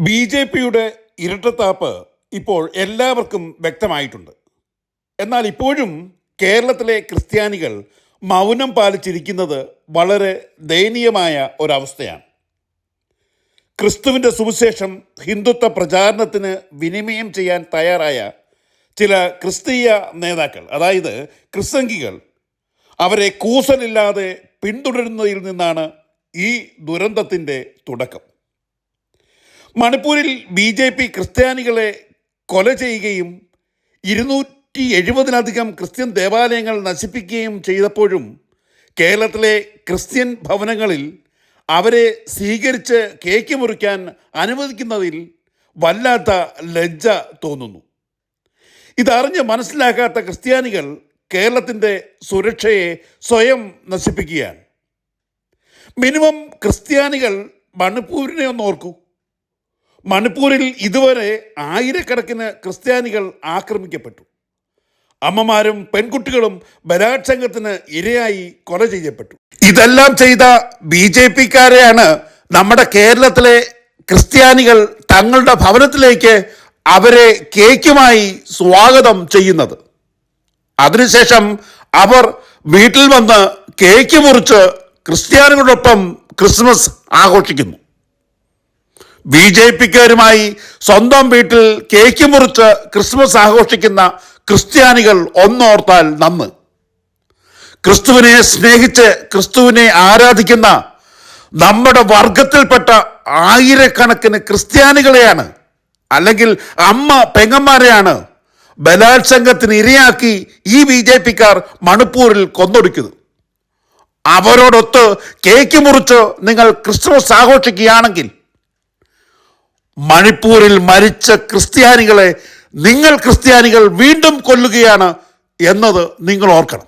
B J പിയുടെ ഇരട്ടത്താപ്പ് ഇപ്പോൾ എല്ലാവർക്കും വ്യക്തമായിട്ടുണ്ട്. എന്നാൽ ഇപ്പോഴും കേരളത്തിലെ ക്രിസ്ത്യാനികൾ മൗനം പാലിച്ചിരിക്കുന്നത് വളരെ ദയനീയമായ ഒരവസ്ഥയാണ്. ക്രിസ്തുവിന്റെ സുവിശേഷം ഹിന്ദുത്വ പ്രചാരണത്തിന് വിനിമയം ചെയ്യാൻ തയ്യാറായ ചില ക്രിസ്തീയ നേതാക്കൾ അതായത് ക്രിസ്തങ്കികൾ അവരെ കൂസലില്ലാതെ പിന്തുടരുന്നതിൽ നിന്നാണ് ഈ ദുരന്തത്തിന്റെ തുടക്കം. മണിപ്പൂരിൽ ബി ജെ പി ക്രിസ്ത്യാനികളെ കൊല ചെയ്യുകയും ഇരുന്നൂറ്റി എഴുപതിലധികം ക്രിസ്ത്യൻ ദേവാലയങ്ങൾ നശിപ്പിക്കുകയും ചെയ്തപ്പോഴും കേരളത്തിലെ ക്രിസ്ത്യൻ ഭവനങ്ങളിൽ അവരെ സ്വീകരിച്ച് കേക്ക് മുറിക്കാൻ അനുവദിക്കുന്നതിൽ വല്ലാത്ത ലജ്ജ തോന്നുന്നു. ഇതറിഞ്ഞ് മനസ്സിലാക്കാത്ത ക്രിസ്ത്യാനികൾ കേരളത്തിന്റെ സുരക്ഷയെ സ്വയം നശിപ്പിക്കുകയാണ്. മിനിമം ക്രിസ്ത്യാനികൾ മണിപ്പൂരിനെ ഒന്ന് ഓർക്കൂ. മണിപ്പൂരിൽ ഇതുവരെ ആയിരക്കണക്കിന് ക്രിസ്ത്യാനികൾ ആക്രമിക്കപ്പെട്ടു. അമ്മമാരും പെൺകുട്ടികളും ബലാത്സംഗത്തിന് ഇരയായി കൊല ചെയ്യപ്പെട്ടു. ഇതെല്ലാം ചെയ്ത ബി ജെ പിക്കാരെയാണ് നമ്മുടെ കേരളത്തിലെ ക്രിസ്ത്യാനികൾ തങ്ങളുടെ ഭവനത്തിലേക്ക് അവരെ കേക്കുമായി സ്വാഗതം ചെയ്യുന്നത്. അതിനുശേഷം അവർ വീട്ടിൽ വന്ന് കേക്ക് മുറിച്ച് ക്രിസ്ത്യാനികളോടൊപ്പം ക്രിസ്മസ് ആഘോഷിക്കുന്നു. ബി ജെ പിക്കാരുമായി സ്വന്തം വീട്ടിൽ കേക്ക് മുറിച്ച് ക്രിസ്മസ് ആഘോഷിക്കുന്ന ക്രിസ്ത്യാനികൾ ഒന്നോർത്താൽ നന്ന്. ക്രിസ്തുവിനെ സ്നേഹിച്ച് ക്രിസ്തുവിനെ ആരാധിക്കുന്ന നമ്മുടെ വർഗത്തിൽപ്പെട്ട ആയിരക്കണക്കിന് ക്രിസ്ത്യാനികളെയാണ് അല്ലെങ്കിൽ അമ്മ പെങ്ങന്മാരെയാണ് ബലാത്സംഗത്തിന് ഇരയാക്കി ഈ ബി ജെ പിക്കാർ മണിപ്പൂരിൽ കൊന്നൊടുക്കുന്നത് അവരോടൊത്ത് കേക്ക് മുറിച്ച് നിങ്ങൾ ക്രിസ്മസ് ആഘോഷിക്കുകയാണെങ്കിൽ മണിപ്പൂരിൽ മരിച്ച ക്രിസ്ത്യാനികളെ നിങ്ങൾ ക്രിസ്ത്യാനികൾ വീണ്ടും കൊല്ലുകയാണ് എന്നത് നിങ്ങൾ ഓർക്കണം.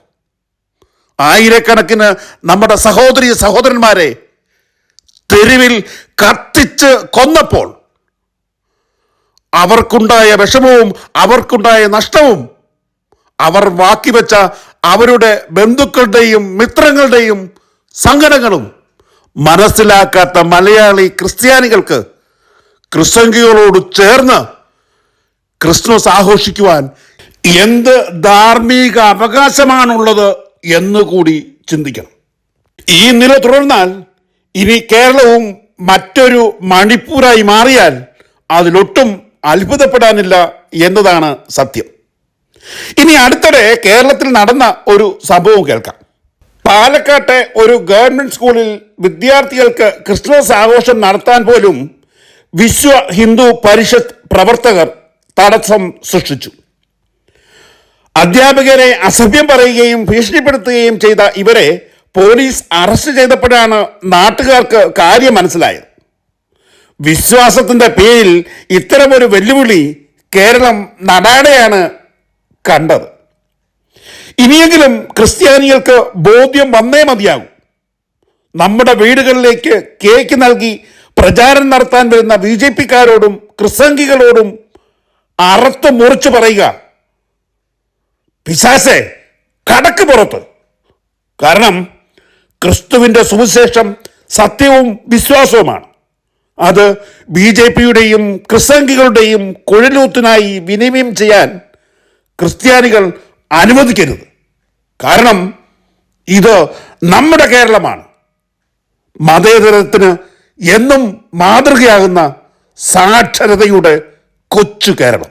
ആയിരക്കണക്കിന് നമ്മുടെ സഹോദരി സഹോദരന്മാരെ തെരുവിൽ കത്തിച്ച് കൊന്നപ്പോൾ അവർക്കുണ്ടായ വിഷമവും അവർക്കുണ്ടായ നഷ്ടവും അവർ വാക്കിവെച്ച അവരുടെ ബന്ധുക്കളുടെയും മിത്രങ്ങളുടെയും സങ്കടങ്ങളും മനസ്സിലാക്കാത്ത മലയാളി ക്രിസ്ത്യാനികൾക്ക് ക്രിസ്തങ്കികളോട് ചേർന്ന് ക്രിസ്മസ് ആഘോഷിക്കുവാൻ എന്ത് ധാർമ്മിക അവകാശമാണുള്ളത് എന്ന് കൂടി ചിന്തിക്കണം. ഈ നില തുടർന്നാൽ ഇനി കേരളവും മറ്റൊരു മണിപ്പൂരായി മാറിയാൽ അതിലൊട്ടും അത്ഭുതപ്പെടാനില്ല എന്നതാണ് സത്യം. ഇനി അടുത്തിടെ കേരളത്തിൽ നടന്ന ഒരു സംഭവം കേൾക്കാം. പാലക്കാട്ടെ ഒരു ഗവൺമെന്റ് സ്കൂളിൽ വിദ്യാർത്ഥികൾക്ക് ക്രിസ്മസ് ആഘോഷം നടത്താൻ പോലും വിശ്വ ഹിന്ദു പരിഷത്ത് പ്രവർത്തകർ തടസ്സം സൃഷ്ടിച്ചു. അധ്യാപകരെ അസഭ്യം പറയുകയും ഭീഷണിപ്പെടുത്തുകയും ചെയ്ത ഇവരെ പോലീസ് അറസ്റ്റ് ചെയ്തപ്പോഴാണ് നാട്ടുകാർക്ക് കാര്യം മനസ്സിലായത്. വിശ്വാസത്തിന്റെ പേരിൽ ഇത്തരമൊരു വെല്ലുവിളി കേരളം നടാടെയാണ് കണ്ടത്. ഇനിയെങ്കിലും ക്രിസ്ത്യാനികൾക്ക് ബോധ്യം വന്നേ മതിയാകും. നമ്മുടെ വീടുകളിലേക്ക് കേക്ക് നൽകി പ്രചാരണം നടത്താൻ വരുന്ന ബി ജെ പിക്കാരോടും ക്രിസംഗികളോടും അറുത്ത് മുറിച്ച് പറയുക. പിശാസെ കടക്ക് പുറത്ത്. കാരണം ക്രിസ്തുവിന്റെ സുവിശേഷം സത്യവും വിശ്വാസവുമാണ്. അത് ബി ജെ പിയുടെയും ക്രിസംഗികളുടെയും കുഴലൂത്തിനായി വിനിമയം ചെയ്യാൻ ക്രിസ്ത്യാനികൾ അനുവദിക്കരുത്. കാരണം ഇത് നമ്മുടെ കേരളമാണ്. മതേതരത്തിന് എന്നും മാതൃകയാകുന്ന സാക്ഷരതയുടെ കൊച്ചു കേരളം.